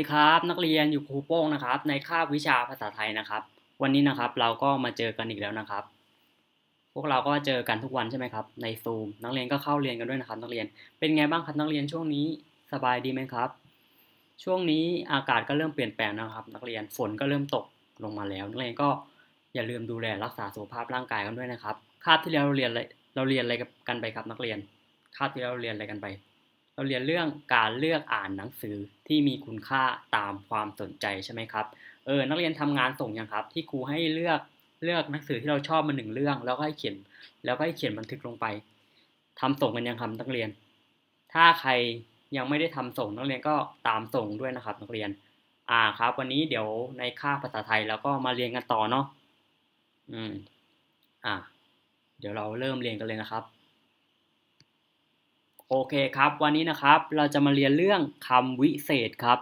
สวัสดีครับนักเรียนอยู่ครูโป้งนะครับ ในคาบวิชาภาษาไทยนะครับ วันนี้นะครับเราก็มาเจอกันอีกแล้วนะครับ พวกเราก็เจอกันทุกวันใช่ไหมครับในซูมนักเรียนก็เข้าเรียนกันด้วยนะครับ นักเรียนเป็นไงบ้างครับนักเรียนช่วงนี้สบายดีไหมครับ ช่วงนี้อากาศก็เริ่มเปลี่ยนแปลงนะครับ นักเรียนฝนก็เริ่มตกลงมาแล้ว นักเรียนก็อย่าลืมดูแลรักษาสุขภาพร่างกายกันด้วยนะครับคาบที่แล้วเราเรียนเราเรียนอะไรกันไปครับนักเรียนคาบที่แล้วเราเรียนอะไรกันไป เราเรียนเรื่องการเลือกอ่านหนังสือที่มีคุณค่าตามความสนใจใช่ไหมครับ เออ นักเรียนทำงานส่งยังครับ ที่ครูให้เลือกเลือกหนังสือที่เราชอบมาหนึ่งเรื่อง แล้วก็ให้เขียน แล้วก็ให้เขียนบันทึกลงไปทำส่งกันยังครับนักเรียน ถ้าใครยังไม่ได้ทำส่งนักเรียนก็ตามส่งด้วยนะครับ นักเรียน อ่าครับ วันนี้เดี๋ยวในคาภาษาไทยแล้วก็มาเรียนกันต่อเนาะ อืม อ่า เดี๋ยวเราเริ่มเรียนกันเลยนะครับ โอเคครับ วันนี้นะครับเราจะมาเรียนเรื่องคำวิเศษครับ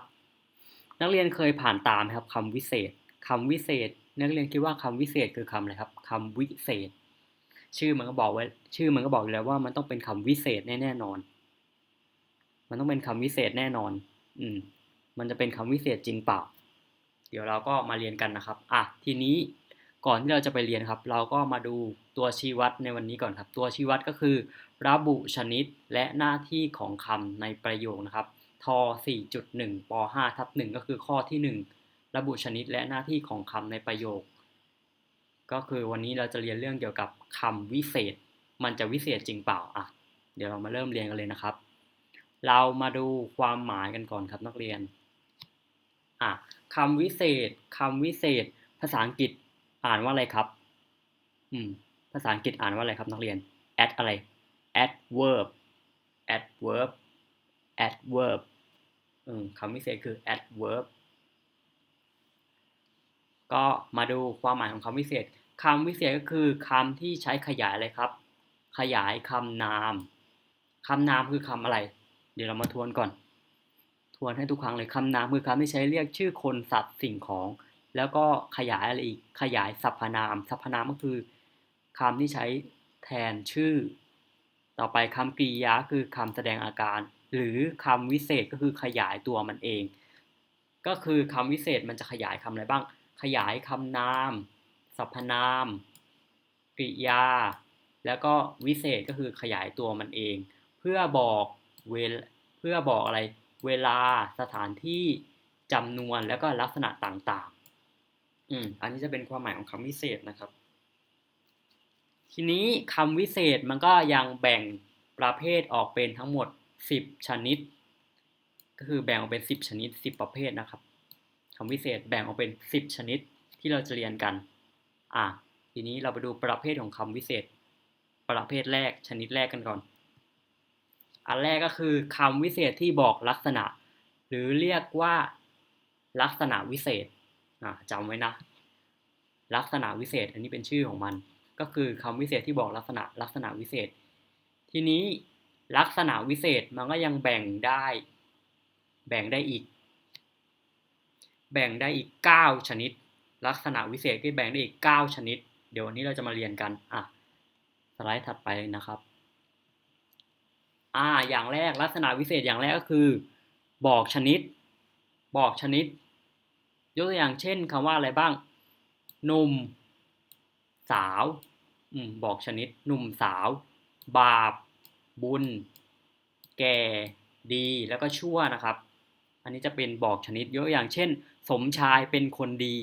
นักเรียนเคยผ่านตามครับคำวิเศษคำวิเศษ นักเรียนคิดว่าคำวิเศษคือคำอะไรครับคำวิเศษ ชื่อมันก็บอกไว้ชื่อมันก็บอกอยู่แล้วว่ามันต้องเป็นคำวิเศษแน่ๆนอน มันต้องเป็นคำวิเศษแน่นอน อืม มันจะเป็นคำวิเศษจริงเปล่า เดี๋ยวเราก็มาเรียนกันนะครับ อะทีนี้ก่อนที่เราจะไปเรียนครับ เราก็มาดู ตัวชี้วัดในวันนี้ก่อนครับ ตัวชี้วัดก็คือ ระบุชนิดและหน้าที่ของคำในประโยคนะครับท4.1ป5ทับ1ก็คือข้อที่ 1 ระบุชนิดและหน้าที่ของคำในประโยค ก็คือวันนี้เราจะเรียนเรื่องเกี่ยวกับคำวิเศษ มันจะวิเศษจริงเปล่าอะเดี๋ยวเรามาเริ่มเรียนกันเลยนะครับ เรามาดูความหมายกันก่อนครับนักเรียนอะคำวิเศษคำวิเศษ ภาษาอังกฤษอ่านว่าอะไรครับ อืมาษาอังกฤษอ่านว่าอะไรครับนักเรียน add อะไร adverb adverb adverb คำวิเศษคือ adverb ก็มาดูความหมายของคำวิเศษคำวิเศษก็คือคำที่ใช้ขยายอะไรครับ ขยายคำนามคำนามคือคำอะไร เดี๋ยวเรามาทวนก่อน ทวนให้ทุกครั้งเลยคำนามคือคำที่ใช้เรียกชื่อคนสัตว์สิ่งของ แล้วก็ขยายอะไรอีกขยายสรรพนามสรรพนามก็คือ คำที่ใช้แทนชื่อ ต่อไปคำกริยาคือคำแสดงอาการ หรือคำวิเศษก็คือขยายตัวมันเอง ก็คือคำวิเศษมันจะขยายคำอะไรบ้าง ขยายคำนาม สรรพนาม กริยา แล้วก็วิเศษก็คือขยายตัวมันเอง เพื่อบอกเวลเพื่อบอกอะไรเวลาสถานที่จำนวนแล้วก็ลักษณะต่างๆ อืม อันนี้จะเป็นความหมายของคำวิเศษนะครับ ทีนี้คำวิเศษมันก็ยังแบ่งประเภทออกเป็นทั้งหมด 10 ชนิด ก็คือแบ่งออกเป็น 10 ชนิด 10 ประเภทนะครับคำวิเศษแบ่งออกเป็น 10 ชนิดที่เราจะเรียนกัน อะ ทีนี้เราไปดูประเภทของคำวิเศษ ประเภทแรกชนิดแรกกันก่อน อันแรกก็คือคำวิเศษที่บอกลักษณะ หรือเรียกว่าลักษณะวิเศษอะจำไว้นะ ลักษณะวิเศษ อันนี้เป็นชื่อของมัน ก็คือคำวิเศษที่บอกลักษณะลักษณะวิเศษ ทีนี้ลักษณะวิเศษมันก็ยังแบ่งได้ แบ่งได้อีก แบ่งได้อีก 9 ชนิด ลักษณะวิเศษก็แบ่งได้อีก 9 ชนิด เดี๋ยววันนี้เราจะมาเรียนกันอะสไลด์ถัดไปเลยนะครับอ่าอย่างแรกลักษณะวิเศษอย่างแรกก็คือ บอกชนิด บอกชนิด ยกตัวอย่างเช่นคำว่าอะไรบ้างหนุ่มสาว อืมบอกชนิดหนุ่มสาว บาป บุญ แก่ ดี แล้วก็ชั่วนะครับ อันนี้จะเป็นบอกชนิดยกตัวอย่างเช่น สมชายเป็นคนดี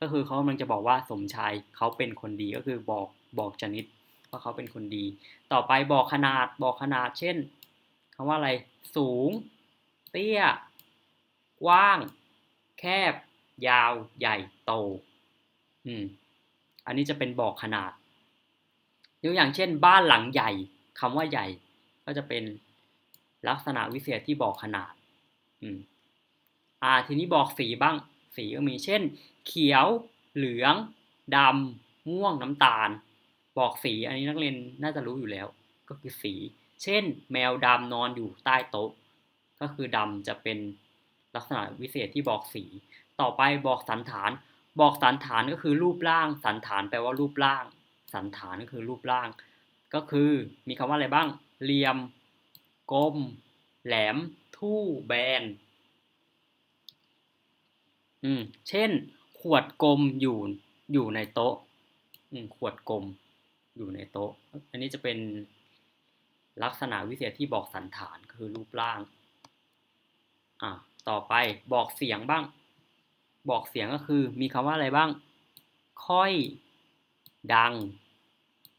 ก็คือเขากำลังจะบอกว่าสมชายเขาเป็นคนดีก็คือบอกบอกชนิดว่าเขาเป็นคนดี ต่อไปบอกขนาดบอกขนาด เช่นคำว่าอะไร สูง เตี้ย กว้าง แคบ ยาว ใหญ่ โต อืม อันนี้จะเป็นบอกขนาด ยกอย่างเช่น บ้านหลังใหญ่คำว่าใหญ่ ก็จะเป็นลักษณะวิเศษที่บอกขนาด อืมอ่า ทีนี้บอกสีบ้าง สีก็มีเช่น เขียว เหลืองดำม่วงน้ำตาล บอกสี อันนี้นักเรียนน่าจะรู้อยู่แล้ว ก็คือสี เช่น แมวดำนอนอยู่ใต้โต๊ะ ก็คือดำจะเป็นลักษณะวิเศษที่บอกสี ต่อไปบอกสันฐาน บอกสันฐานก็คือรูปร่าง สันฐานแปลว่ารูปร่าง สันฐานก็คือรูปร่าง ก็คือมีคำว่าอะไรบ้าง เหลี่ยม กลม แหลม ทู่แบน อืม เช่น ขวดกลมอยู่อยู่ในโต๊ะ อืม ขวดกลมอยู่ในโต๊ะ อันนี้จะเป็นลักษณะวิเศษที่บอกสันฐานคือรูปร่าง อ่าต่อไปบอกเสียงบ้าง บอกเสียงก็คือมีคำว่าอะไรบ้าง ค่อย ดัง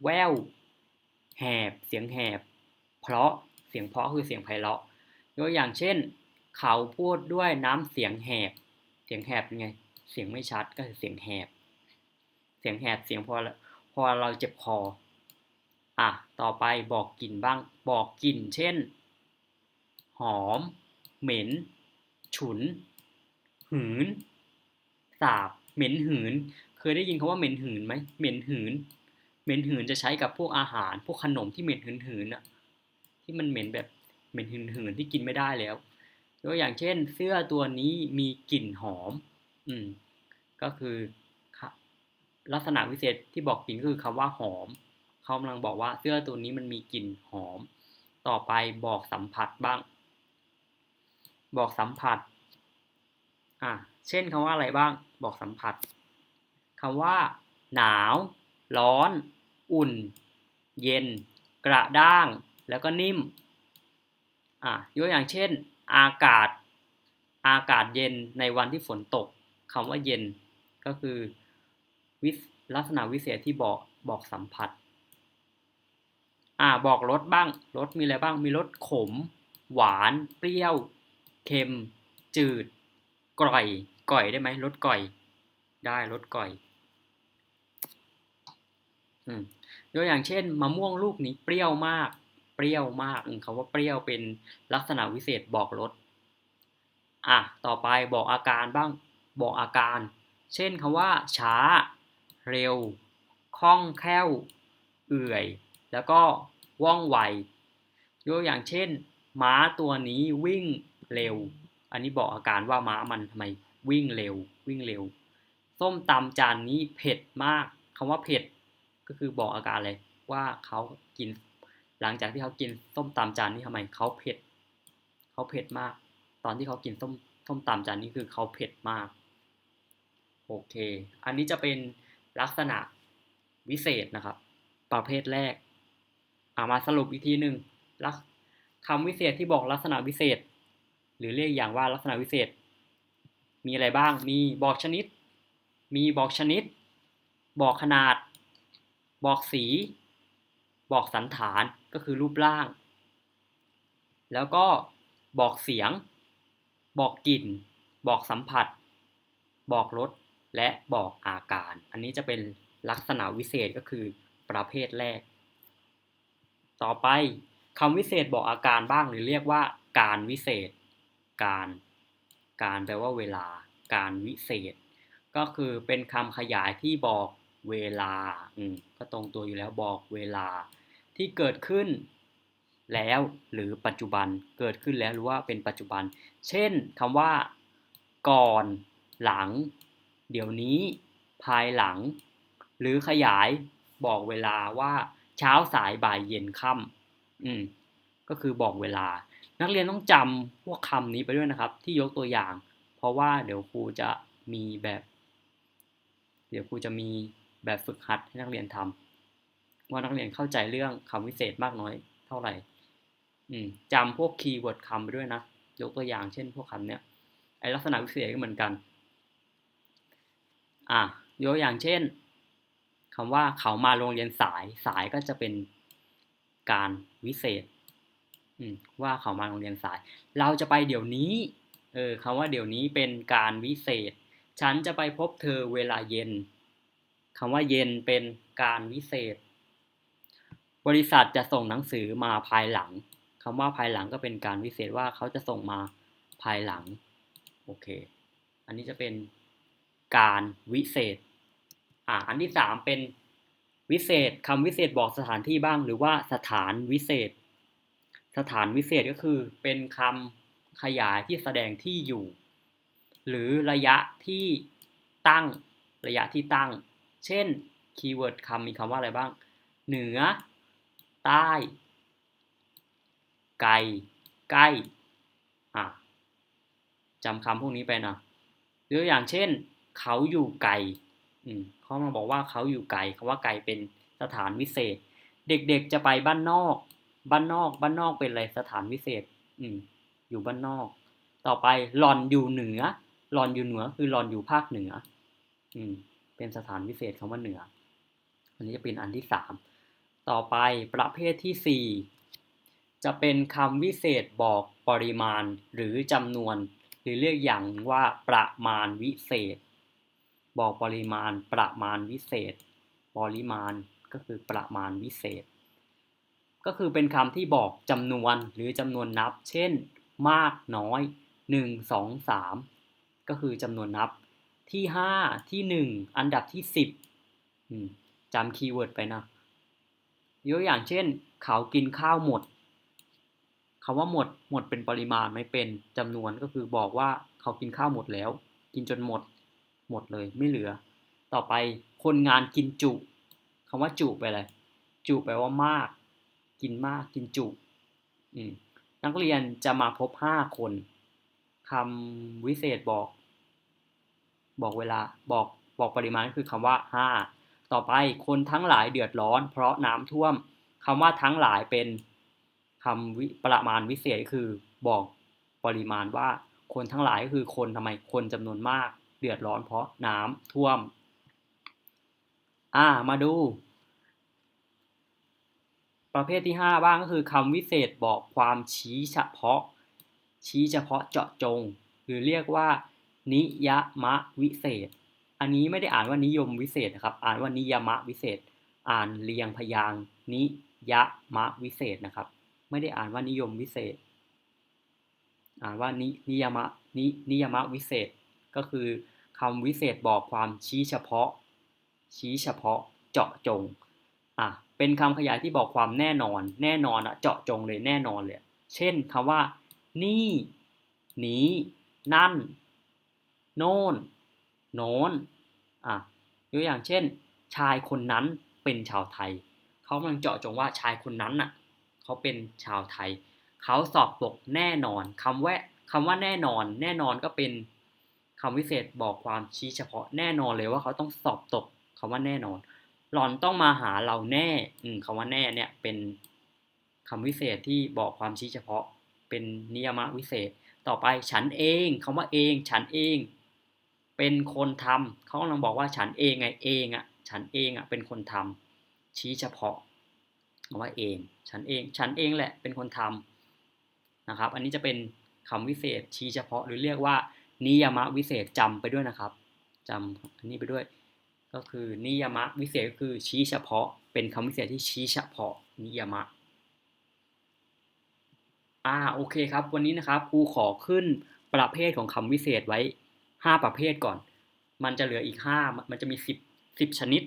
แววแหบ เสียงแหบ เพราะ เสียงเพราะคือเสียงไพเราะยกอย่างเช่น เขาพูดด้วยน้ำเสียงแหบ เสียงแหบเป็นไง เสียงไม่ชัดก็คือเสียงแหบ เสียงแหบ เสียงพอพอเราเจ็บคอ อะ ต่อไปบอกกลิ่นบ้าง บอกกลิ่น เช่น หอม เหม็น ฉุน หืน สาบ เหม็นหืน เคยได้ยินคาว่าเหม็นหืนไหมเหม็นหืนเหม็นหืนจะใช้กับพวกอาหาร พวกขนมที่เหม็นหืนหืนอะที่มันเหม็นแบบเหม็นหืนหืนที่กินไม่ได้แล้วยกอย่างเช่น เสื้อตัวนี้มีกลิ่นหอม อืม ก็คือลักษณะวิเศษที่บอกกลิ่นคือคำว่าหอมเขากำลังบอกว่าเสื้อตัวนี้มันมีกลิ่นหอม ต่อไปบอกสัมผัสบ้าง บอกสัมผัส อะ เช่นคำว่าอะไรบ้าง บอกสัมผัส คำว่า หนาว ร้อน อุ่น เย็น กระด้าง แล้วก็นิ่มอะยกอย่างเช่น อากาศ อากาศเย็นในวันที่ฝนตกคำว่าเย็นก็คือวิลักษณะวิเศษที่บอกบอกสัมผัส อ่าบอกรสบ้างรสมีอะไรบ้างมีรสขม หวาน เปรี้ยว เค็ม จืด กร่อยก่อยได้ไหมรสก่อย ได้รสก่อย ยกอย่างเช่นมะม่วงลูกนี้เปรี้ยวมาก เปรี้ยวมากคำว่าเปรี้ยวเป็นลักษณะวิเศษบอกรสอะต่อไปบอกอาการบ้างบอกอาการ เช่นคำว่า ช้า เร็วคล่องแคล่ว เอื่อย แล้วก็ว่องไวยกอย่างเช่น ม้าตัวนี้วิ่งเร็ว อันนี้บอกอาการว่าม้ามันทำไมวิ่งเร็ว วิ่งเร็ว ส้มตำจานนี้เผ็ดมากคำว่าเผ็ด ก็คือบอกอาการเลยว่าเขากินหลังจากที่เขากินส้มตำจานนี้ทำไมเขาเผ็ดเขาเผ็ดมาก ตอนที่เขากินส้มส้มตำจานนี้คือเขาเผ็ดมากโอเค อันนี้จะเป็นลักษณะวิเศษนะครับ ประเภทแรกอามาสรุปอีกทีหนึ่งลักคำวิเศษที่บอกลักษณะวิเศษ หรือเรียกอย่างว่าลักษณะวิเศษ มีอะไรบ้าง มีบอกชนิด มีบอกชนิด บอกขนาด บอกสี บอกสันฐานก็คือรูปร่าง แล้วก็บอกเสียง บอกกลิ่น บอกสัมผัส บอกรสและบอกอาการ อันนี้จะเป็นลักษณะวิเศษก็คือประเภทแรก ต่อไปคำวิเศษบอกอาการบ้างหรือเรียกว่า การวิเศษ การ การแปลว่าเวลา การวิเศษ ก็คือเป็นคำขยายที่บอก เวลาอืมก็ตรงตัวอยู่แล้วบอกเวลา ที่เกิดขึ้นแล้วหรือปัจจุบันเกิดขึ้นแล้วหรือว่าเป็นปัจจุบัน เช่นคำว่า ก่อนหลัง เดี๋ยวนี้ ภายหลัง หรือขยายบอกเวลาว่าเช้าสายบ่ายเย็นค่ำอืมก็คือบอกเวลา นักเรียนต้องจำพวกคำนี้ไปด้วยนะครับ ที่ยกตัวอย่าง เพราะว่าเดี๋ยวครูจะมีแบบ เดี๋ยวครูจะมี แบบฝึกหัดให้นักเรียนทำว่านักเรียนเข้าใจเรื่องคำวิเศษมากน้อยเท่าไหร่ อืมจำพวกคีย์เวิร์ดคำไปด้วยนะยกตัวอย่างเช่นพวกคำเนี้ยไอลักษณะวิเศษก็เหมือนกัน อะยกอย่างเช่นคำว่าเขามาโรงเรียนสายสายก็จะเป็นการวิเศษอืว่าเขามาโรงเรียนสาย เราจะไปเดี๋ยวนี้ เออคำว่าเดี๋ยวนี้เป็นการวิเศษ ฉันจะไปพบเธอเวลาเย็น คำว่าเย็นเป็นการวิเศษ บริษัทจะส่งหนังสือมาภายหลังคำว่าภายหลังก็เป็นการวิเศษว่าเขาจะส่งมาภายหลัง โอเค อันนี้จะเป็นการวิเศษ อ่า อันที่สามเป็นวิเศษคำวิเศษบอกสถานที่บ้าง หรือว่าสถานวิเศษ สถานวิเศษก็คือเป็นคำขยายที่แสดงที่อยู่ หรือระยะที่ตั้ง ระยะที่ตั้ง เช่นคีย์เวิร์ดคำมีคำว่าอะไรบ้าง เหนือ ใต้ ไกล ใกล้ อะจำคำพวกนี้ไปนะหรือย่างเช่น เขาอยู่ไกลเขามาบอกว่าเขาอยู่ไกลคำว่าไกลเป็นสถานวิเศษ เด็กๆจะไปบ้านนอก บ้านนอก บ้านนอกเป็นอะไรสถานวิเศษ อืมอยู่บ้านนอก ต่อไปหลอนอยู่เหนือหลอนอยู่เหนือคือหลอนอยู่ภาคเหนือ อืม เป็นสถานวิเศษคำว่าเหนือ อันนี้จะเป็นอันที่สามต่อไปประเภทที่สี่จะเป็นคำวิเศษบอกปริมาณหรือจำนวน หรือเรียกอย่างว่าประมาณวิเศษ บอกปริมาณประมาณวิเศษ ปริมาณก็คือประมาณวิเศษ ก็คือเป็นคำที่บอกจำนวนหรือจำนวนนับ เช่น มากน้อย 1 2 3 ก็คือจำนวนนับ ที่5ที่1อันดับที่10จำคีย์เวิร์ดไปนะยกอย่างเช่น เขากินข้าวหมดคำว่าหมดหมดเป็นปริมาณไม่เป็นจำนวนก็คือบอกว่าเขากินข้าวหมดแล้ว กินจนหมด หมดเลยไม่เหลือ ต่อไปคนงานกินจุคำว่าจุไปเลยจุแปลว่ามาก กินมากกินจุนักเรียนจะมาพบห้าคนคำวิเศษบอก บอกเวลาบอกบอกปริมาณคือคำว่าห้าต่อไปคนทั้งหลายเดือดร้อน เพราะน้ำท่วมคำว่าทั้งหลายเป็นคำวิประมาณวิเศษคือบอกปริมาณว่าคนทั้งหลายก็คือคนทำไมคนจำนวนมาก เดือดร้อนเพราะน้ำท่วม อ่ามาดู ประเภทที่ 5 บ้างก็คือคำวิเศษบอกความชี้เฉพาะ ชี้เฉพาะเจาะจง หรือเรียกว่า นิยมะวิเศษ อันนี้ไม่ได้อ่านว่านิยมวิเศษนะครับ อ่านว่านิยมะวิเศษ อ่านเรียงพยางนิยมะวิเศษนะครับ ไม่ได้อ่านว่านิยมวิเศษ อ่านว่านินิยมะนินิยมะวิเศษ ก็คือคำวิเศษบอกความชี้เฉพาะ ชี้เฉพาะ เจาะจง อะ เป็นคำขยายที่บอกความแน่นอน แน่นอนอะเจาะจงเลยแน่นอนเลย เช่นคำว่า นี่ นี้ นั่น โน่นโน้นอะยกอย่างเช่น ชายคนนั้นเป็นชาวไทย เขากำลังเจาะจงว่าชายคนนั้นน่ะเขาเป็นชาวไทย เขาสอบตกแน่นอนคำว่าคำว่าแน่นอน แน่นอนก็เป็นคำวิเศษบอกความชี้เฉพาะแน่นอนเลยว่าเขาต้องสอบตกคำว่าแน่นอน หล่อนต้องมาหาเราแน่อืคำว่าแน่เนี่ยเป็นคำวิเศษที่บอกความชี้เฉพาะ เป็นนิยมวิเศษ ต่อไปฉันเองคำว่าเอง ฉันเอง เป็นคนทำเขากำลังบอกว่าฉันเองไงเองอะฉันเองอะเป็นคนทำชี้เฉพาะว่าเอง ฉันเองฉันเองแหละเป็นคนทำนะครับ อันนี้จะเป็นคำวิเศษชี้เฉพาะหรือเรียกว่า นิยมะวิเศษจำไปด้วยนะครับจำอันนี้ไปด้วย ก็คือนิยมะวิเศษก็คือชี้เฉพาะ เป็นคำวิเศษที่ชี้เฉพาะ นิยมะอ่าโอเคครับ วันนี้นะครับครูขอขึ้นประเภทของคำวิเศษไว้ 5ประเภทก่อน มันจะเหลืออีก5มันจะมี10 10ชนิด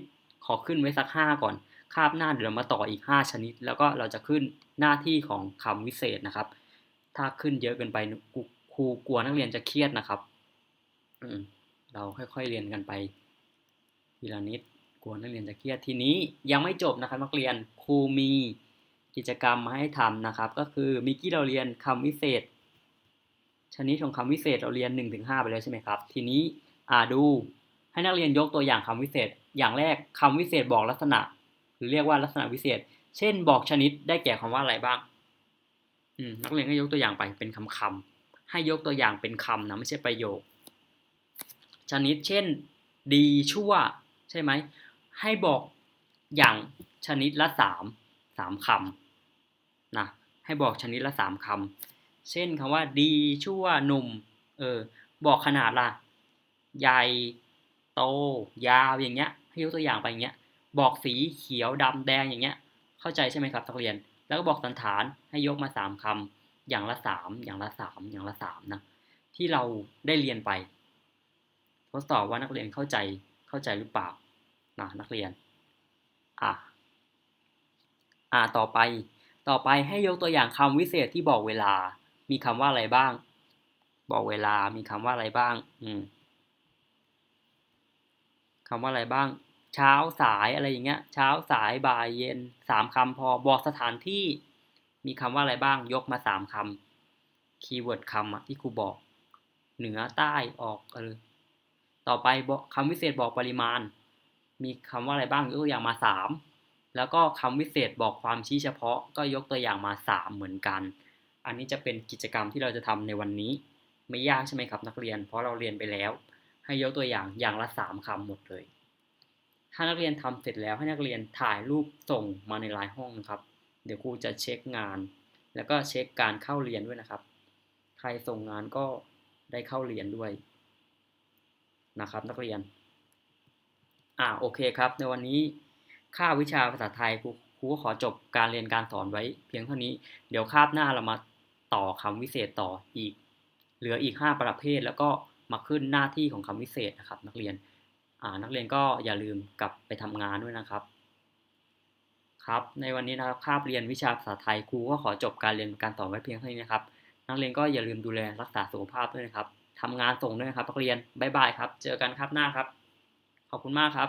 ขอขึ้นไว้สัก5ก่อน คาบหน้าเดี๋ยวเรามาต่ออีก5ชนิด แล้วก็เราจะขึ้นหน้าที่ของคำวิเศษนะครับ ถ้าขึ้นเยอะเกินไปครูกลัวนักเรียนจะเครียดนะครับอืเราค่อยๆเรียนกันไปทีละนิดกลัวนักเรียนจะเครียดทีนี้ยังไม่จบนะครับนักเรียนครูมีกิจกรรมมาให้ทำนะครับ ก็คือมิกี้เราเรียนคำวิเศษ ชนิดของคำวิเศษเราเรียน 1-5 ไปแล้วใช่ไหมครับ ทีนี้อ่าดูให้นักเรียนยกตัวอย่างคำวิเศษ อย่างแรกคำวิเศษบอกลักษณะ หรือเรียกว่าลักษณะวิเศษ เช่นบอกชนิดได้แก่คำว่าอะไรบ้างอืมนักเรียนก็ยกตัวอย่างไปเป็นคำคำให้ยกตัวอย่างเป็นคำนะไม่ใช่ประโยค ชนิดเช่น ดีชั่ว ใช่ไหมให้บอกอย่างชนิดละสามสามคำนะให้บอกชนิดละสามคำ เช่นคำว่าดีชั่วหนุ่ม เออ บอกขนาดละใหญ่ โต ยาวอย่างเงี้ย ให้ยกตัวอย่างไปอย่างเงี้ย บอกสีเขียวดำแดงอย่างเงี้ย เข้าใจใช่ไหมครับนักเรียน แล้วก็บอกสันฐานให้ยกมาสามคำอย่างละสามอย่างละสามอย่างละสามนะที่เราได้เรียนไป ทดสอบว่านักเรียนเข้าใจเข้าใจหรือเปล่านะนักเรียน อะ อ่าต่อไป ต่อไปให้ยกตัวอย่างคำวิเศษที่บอกเวลา มีคำว่าอะไรบ้าง บอกเวลามีคำว่าอะไรบ้าง อืมคำว่าอะไรบ้าง เช้าสายอะไรอย่างเงี้ย เช้าสายบ่ายเย็นสามคำพอบอกสถานที่ มีคำว่าอะไรบ้าง ยกมาสามคำคีย์เวิร์ดคำอะที่ครูบอก เหนือใต้ออกเออต่อไปบอกคำวิเศษบอกปริมาณ มีคำว่าอะไรบ้างยกตัวอย่างมาสามแล้วก็คำวิเศษบอกความชี้เฉพาะ ก็ยกตัวอย่างมาสามเหมือนกัน อันนี้จะเป็นกิจกรรมที่เราจะทำในวันนี้ ไม่ยากใช่ไหมครับ นักเรียน เพราะเราเรียนไปแล้ว ให้ยกตัวอย่างอย่างละสามคำหมดเลย ถ้านักเรียนทำเสร็จแล้วให้นักเรียนถ่ายรูปส่งมาในไลน์ห้องนะครับ เดี๋ยวครูจะเช็คงาน แล้วก็เช็คการเข้าเรียนด้วยนะครับ ใครส่งงานก็ได้เข้าเรียนด้วยนะครับ นักเรียน อ่าโอเคครับ ในวันนี้ค่าวิชาภาษาไทยครูครูก็ขอจบการเรียนการสอนไว้เพียงเท่านี้ เดี๋ยวคาบหน้าเรามา ต่อคำวิเศษต่ออีก เหลืออีก 5 ประเภท แล้วก็มาขึ้นหน้าที่ของคำวิเศษนะครับ นักเรียนอ่านักเรียนก็อย่าลืมกลับไปทำงานด้วยนะครับ ครับ ในวันนี้นะครับคาบเรียนวิชาภาษาไทยครูก็ขอจบการเรียนการสอนไว้เพียงเท่านี้นะครับ นักเรียนก็อย่าลืมดูแลรักษาสุขภาพด้วยนะครับทำงานส่งด้วยนะครับนักเรียนบ๊ายบายครับ เจอกันครับหน้าครับ ขอบคุณมากครับ